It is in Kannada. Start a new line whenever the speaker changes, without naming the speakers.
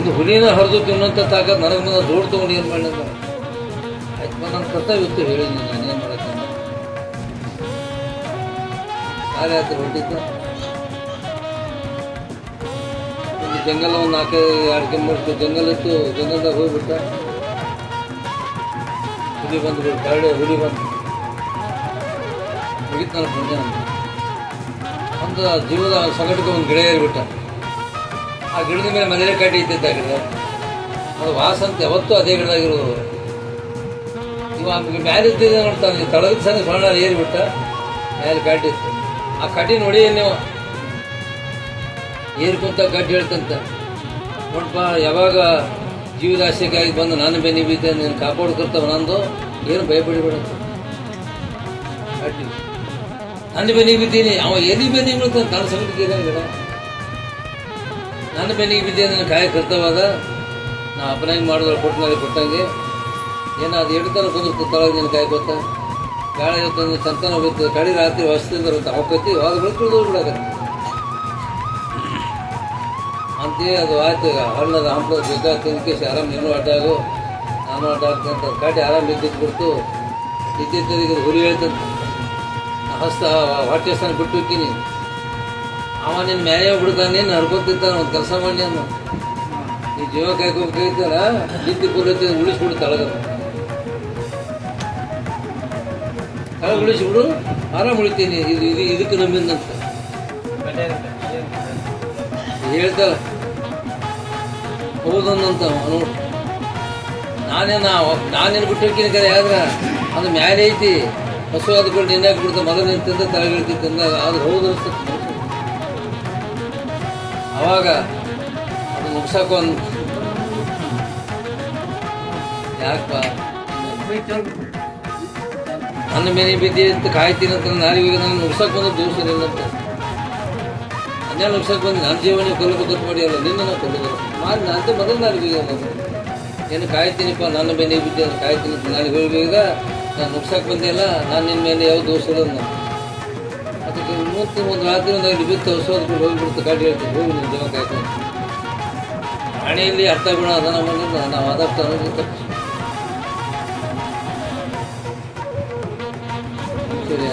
ಒಂದು ಹುಲಿನ ಹರಿದು ತಿನ್ನೋಂಥ ತಾಕತ್ ನನಗೆ ಬಂದ ದೋಡ್ ತೊಗೊಂಡು ಏನು ಮಾಡಿ ಆಯ್ತು ನನ್ನ ಕರ್ತವ್ಯ ಇತ್ತು ಹೇಳಿ ನಾನೇನು ಮಾಡಕ್ಕೆ ಯಾರ ಆಯ್ತು ಹೊಂಟಿದ್ದ ಒಂದು ಜಂಗಲ ಒಂದು ನಾಲ್ಕು, ಎರಡು ಕಿಲೋಮೀಟರ್ ಜಂಗಲ್ ಇತ್ತು, ಜಂಗಲ್ದಾಗ ಹೋಗ್ಬಿಟ್ಟ. ಹುಲಿ ಬಂದು ಕರಡಿ ಹುಲಿ ಬಂದು ಮುಗಿತು ನನ್ನ ಪುಣ್ಯ ಒಂದು ಜೀವದ ಸಂಘಟಕ್ಕೆ ಒಂದು ಗಿಡ ಏರಿಬಿಟ್ಟ. ಆ ಗಿಡದ ಮೇಲೆ ಮನೇಲೆ ಕಟ್ಟಿ ಇದ್ದಿದ್ದ ಗಿಡ ಅದು ವಾಸ ಯಾವತ್ತೂ ಅದೇ ಗಿಡದಾಗಿರೋದು ಇವಾಗ ಮ್ಯಾಲೆ ಇದ್ದಿದ್ದ ನೋಡ್ತಾನೆ ತಳಗ ಸಣ್ಣ ಸಣ್ಣ ಏರಿಬಿಟ್ಟ ಮೇಲೆ ಕಟ್ಟಿತ್ತು ಆ ಕಟ್ಟಿ ನೋಡಿ ನೀವು? ಏರ್ಕೊಂತ ಕಟ್ಟಿ ಹೇಳ್ತಂತ. ನೋಡಪ್ಪ ಯಾವಾಗ ಜೀವದ ಆಸೆಗಾಗಿ ಬಂದು ನಾನು ಬೆನ್ನಿ ಬಿದ್ದೆ ನೀನು ಕಾಪಾಡ್ಕೊಳ್ತಾವ ನಂದು, ಏನು ಭಯಪಡಿಬೇಡ. ಕಡ್ಡಿ ನನ್ನ ಬೆನ್ನಿಗೆ ಬಿದ್ದೀನಿ ಅವ ಎಲ್ಲಿ ಬೆನ್ನಿ ಬೀಳ್ತಾನೆ? ನನ್ನ ಸಂಗತಿಗೆ ಗಿಡ. ನನ್ನ ಬೆನ್ನಿಗೆ ಬಿದ್ದೆ ನನ್ನ ಕಾಯ ಕರ್ತವಾದ ನಾ ಅಪನಾಗಿ ಮಾಡಿದ್ರೆ ಕೊಟ್ಟಿನಲ್ಲಿ ಕೊಟ್ಟಂಗೆ. ಏನು ಅದು ಎಡ್ತಾನ ಬಂದ್ರೆ ತಳಗೆ ನಿನ್ನ ಕಾಯಿ ಗೊತ್ತಾ? ಗಾಳಿ ಇವತ್ತು ಸಂತಾನ ಹೋಗುತ್ತೆ ಕಡಿ ರಾತ್ರಿ ಹೊಸದಿಂದ ಇರುತ್ತೆ ಅವಕೈತಿ ಅವಾಗ ಬೆಳ್ಕೊಂಡು ಹೋಗ್ಬಿಡಕತ್ತೆ ಅಂತೇ ಅದು ಆಯ್ತು ಈಗ. ಹಣ್ಣದ ಹಂಪದ ಬೇಕಾದ ತಿನ್ಕೇಸಿ ಆರಾಮ್ ನೀನು ಅಡ್ಡಾಗು ನಾನು ಅಡ್ಡಾಗ್ತಂತ ಕಾಟಿ ಆರಾಮ್ ಬಿದ್ದಿದ್ದು ಬಿಡ್ತು ಇದ್ದಿದ್ದರಿಗೆ ಹುಲಿ ಹೇಳ್ತಂತ ಹಸ್ತ ಹೊಟ್ಟೆ ಸ್ಥಾನ ಬಿಟ್ಟು ಹೋಗ್ತೀನಿ. ಅವ ನಿನ್ನ ಮೇಲೆ ಬಿಡ್ತಾನೆ ನೀನು ಒಂದ್ ಕೆಲಸ ಮಾಡಿ ಅನ್ನ ನೀ ಜೀವ ಕಾಯ್ಕೋಬೇಕಾಯ್ತಲ್ಲ ಬಿದ್ದು ಕುಲತಿ ಉಳಿಸ್ಬಿಡು ತಳಗ. ತಳಗ ಉಳಿಸ್ಬಿಡು, ಆರಾಮ್ ಉಳಿತೀನಿ. ಇದು ಇದು ಇದಕ್ಕೆ ನಂಬಿದಂತ ಹೇಳ್ತಾರ ಹೌದಂದಂತ ನೋಡು. ನಾನೇನ ನಾನೇನು ಬಿಟ್ಟಿರ್ತೀನಿ ಕರೆ, ಆದ್ರೆ ಅದು ಮ್ಯಾಲೆ ಐತಿ. ಹಸು ಅದ್ಕೊಂಡು ನಿನ್ನೆ ಹಾಕ್ಬಿಡ್ತ ಮಗ ನಿಂತಿಂದ ತಳಗಿಳ್ತಿತ್ತು ಅಂದಾಗ ಅದು ಹೌದು. ಅವಾಗ ಅದು ಮುಗ್ಸಕ್ಕೆ ಯಾಕಪ್ಪ? ನನ್ನ ಮೇಲೆ ಬಿದ್ದಿ ಅಂತ ಕಾಯ್ತೀನಿ ಅಂತ ನಾನು ನುಗ್ಸಕ್ಕೆ ಬಂದ ದಿವಸ ನಿಲ್ಲಂತ ಹನ್ನೆರಡು ಮುಗ್ಸಕ್ಕೆ ಬಂದು ನನ್ನ ಜೀವನ ಕೊಲ್ಲಬೇಕು ಮಾಡಿ ಅಲ್ಲ ನಿನ್ನ ನಾವು ಕೊಲ್ಲೋದು ಮಾಡಿ ನಾನು ಮೊದಲು ನಾಳೆ ಏನು ಕಾಯ್ತೀನಿಪ್ಪ, ನನ್ನ ಮೇಲೆ ಬಿದ್ದೆ ಅಂತ ಕಾಯ್ತೀನಿ ಅಂತ ನಾಳೆ ಹೋಗ್ಬೇಕ ನಾನು ನುಗ್ಸಕ್ಕೆ ಬಂದಿಲ್ಲ ನಾನು ನಿನ್ನ ಮೇಲೆ ಯಾವ ದೋಷ ಇಲ್ಲ ನಾನು ಅದಕ್ಕೆ ಮೂವತ್ತು ಒಂದು ರಾತ್ರಿ ಒಂದು ಐದು ಬಿತ್ತು ಹೊಸೋದ್ಕೊಂಡು ಹೋಗಿಬಿಡ್ತು, ಗಾಡಿ ಹೇಳ್ತೀವಿ ಹೋಗಿ ನಿಮ್ಮ ಜೀವ ಕಾಯ್ಕೊಂಡು ಹಣೆಯಲ್ಲಿ ಅರ್ಥ ಗುಣ ಅದನ್ನ ಬಂದಿಲ್ಲ ನಾವು ಆದಷ್ಟು ಅನ್ನೋದು ತಪ್ಪು ಸರಿ